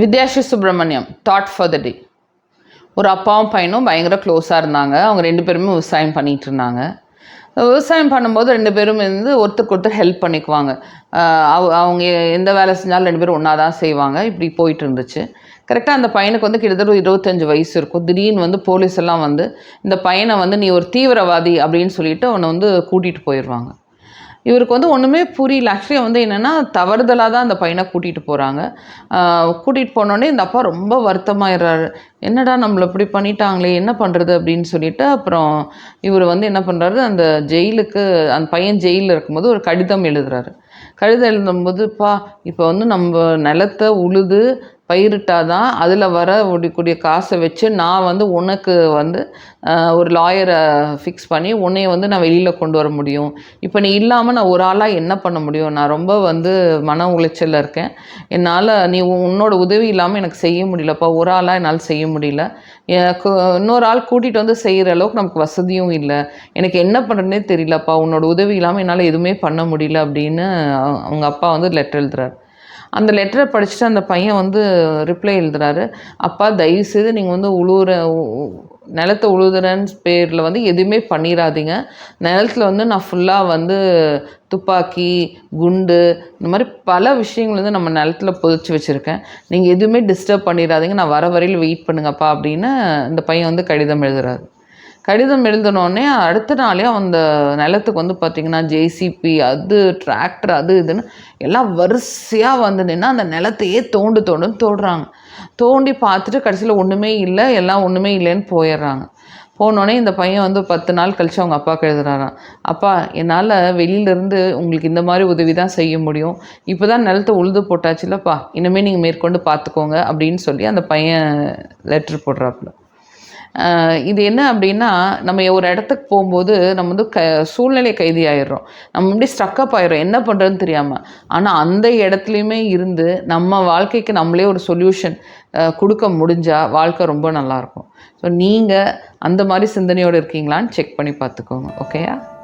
Vidyashree Subramaniam thought for the day ஒரு அப்பாவும் பையனும் பயங்கர க்ளோஸாக இருந்தாங்க. அவங்க ரெண்டு பேருமே விவசாயம் பண்ணிகிட்டு இருந்தாங்க. விவசாயம் பண்ணும்போது ரெண்டு பேரும் வந்து ஒருத்தருக்கு ஒருத்தர் ஹெல்ப் பண்ணிக்குவாங்க. அவ- அவங்க எந்த வேலை செஞ்சாலும் ரெண்டு பேரும் ஒன்றா தான் செய்வாங்க. இப்படி போயிட்டு இருந்துச்சு. கரெக்டாக அந்த பையனுக்கு வந்து கிட்டத்தட்ட ஒரு இருபத்தஞ்சு வயசு இருக்கும். திடீர்னு வந்து போலீஸ் எல்லாம் வந்து இந்த பையனை வந்து நீ ஒரு தீவிரவாதி அப்படின்னு சொல்லிட்டு அவனை வந்து கூட்டிகிட்டு போயிடுவாங்க. இவருக்கு வந்து ஒன்றுமே புரியல. ஆக்சுவலி வந்து என்னென்னா தவறுதலாக தான் அந்த பையனை கூட்டிகிட்டு போகிறாங்க கூட்டிகிட்டு போனோடனே இந்த அப்பா ரொம்ப வருத்தமாயிடுறாரு என்னடா நம்மளை இப்படி பண்ணிட்டாங்களே என்ன பண்ணுறது அப்படின்னு சொல்லிட்டு அப்புறம் இவர் வந்து என்ன பண்ணுறாரு அந்த ஜெயிலுக்கு அந்த பையன் ஜெயிலில் இருக்கும்போது ஒரு கடிதம் எழுதுறாரு. கடிதம் எழுதும்போதுப்பா இப்போ வந்து நம்ம நிலத்தை உழுது பயிரிட்டால் தான் அதில் வர கூடிய காசை வச்சு நான் வந்து உனக்கு வந்து ஒரு லாயரை ஃபிக்ஸ் பண்ணி உன்னைய வந்து நான் வெளியில் கொண்டு வர முடியும். இப்போ நீ இல்லாமல் நான் ஒரு ஆளாக என்ன பண்ண முடியும்? நான் ரொம்ப வந்து மன உளைச்சலில் இருக்கேன். என்னால் நீ உன்னோட உதவி இல்லாமல் எனக்கு செய்ய முடியலப்பா. ஒரு ஆளாக என்னால் செய்ய முடியல. எனக்கு இன்னொரு ஆள் கூட்டிகிட்டு வந்து செய்கிற அளவுக்கு நமக்கு வசதியும் இல்லை. எனக்கு என்ன பண்ணுறதுனே தெரியலப்பா. உன்னோட உதவி இல்லாமல் என்னால் எதுவுமே பண்ண முடியல அப்படின்னு அவங்க- அவங்க அப்பா வந்து லெட்டர் எழுதுறாரு. அந்த லெட்டரை படிச்சுட்டு அந்த பையன் வந்து ரிப்ளை எழுதுறாரு. அப்பா தயவுசெய்து நீங்கள் வந்து உழுவுற நிலத்தை உழுதுறன்னு பேரில் வந்து எதுவுமே பண்ணிடாதீங்க நிலத்துல வந்து நான் ஃபுல்லாக வந்து துப்பாக்கி குண்டு இந்த மாதிரி பல விஷயங்கள் வந்து நம்ம நிலத்துல புதைச்சி வச்சுருக்கேன். நீங்கள் எதுவுமே டிஸ்டர்ப் பண்ணிடாதீங்க நான் வர வரையில் வெயிட் பண்ணுங்கப்பா அப்படின்னு இந்த பையன் வந்து கடிதம் எழுதுறாரு. கடிதம் எழுதினோடனே அடுத்த நாளே அந்த நிலத்துக்கு வந்து பார்த்திங்கன்னா ஜேசிபி அது டிராக்டர் அது இதுன்னு எல்லாம் வரிசையாக வந்து நின்று அந்த நிலத்தையே தோண்டு தோண்டுன்னு தோடுறாங்க. தோண்டி பார்த்துட்டு கடைசியில் ஒன்றுமே இல்லை எல்லாம் ஒன்றுமே இல்லைன்னு போயிடுறாங்க. போனோடனே இந்த பையன் வந்து பத்து நாள் கழித்து அவங்க அப்பாவுக்கு எழுதுறாராம். அப்பா என்னால் வெளியிலேருந்து உங்களுக்கு இந்த மாதிரி உதவி தான் செய்ய முடியும். இப்போ தான் நிலத்தை உழுது போட்டாச்சுல்லப்பா இனிமேல் நீங்கள் மேற்கொண்டு பார்த்துக்கோங்க அப்படின்னு சொல்லி அந்த பையன் லெட்ரு போடுறாப்புல. இது என்ன அப்படின்னா நம்ம ஒரு இடத்துக்கு போகும்போது நம்ம வந்து க சூழ்நிலை கைதி ஆயிடுறோம் நம்ம அப்படியே ஸ்ட்ரக்கப் ஆயிடும் என்ன பண்ணுறதுன்னு தெரியாமல் ஆனால் அந்த இடத்துலையுமே இருந்து நம்ம வாழ்க்கைக்கு நம்மளே ஒரு சொல்யூஷன் கொடுக்க முடிஞ்சால் வாழ்க்கை ரொம்ப நல்லாயிருக்கும் ஸோ நீங்கள் அந்த மாதிரி சிந்தனையோடு இருக்கீங்களான்னு செக் பண்ணி பார்த்துக்கோங்க. ஓகேயா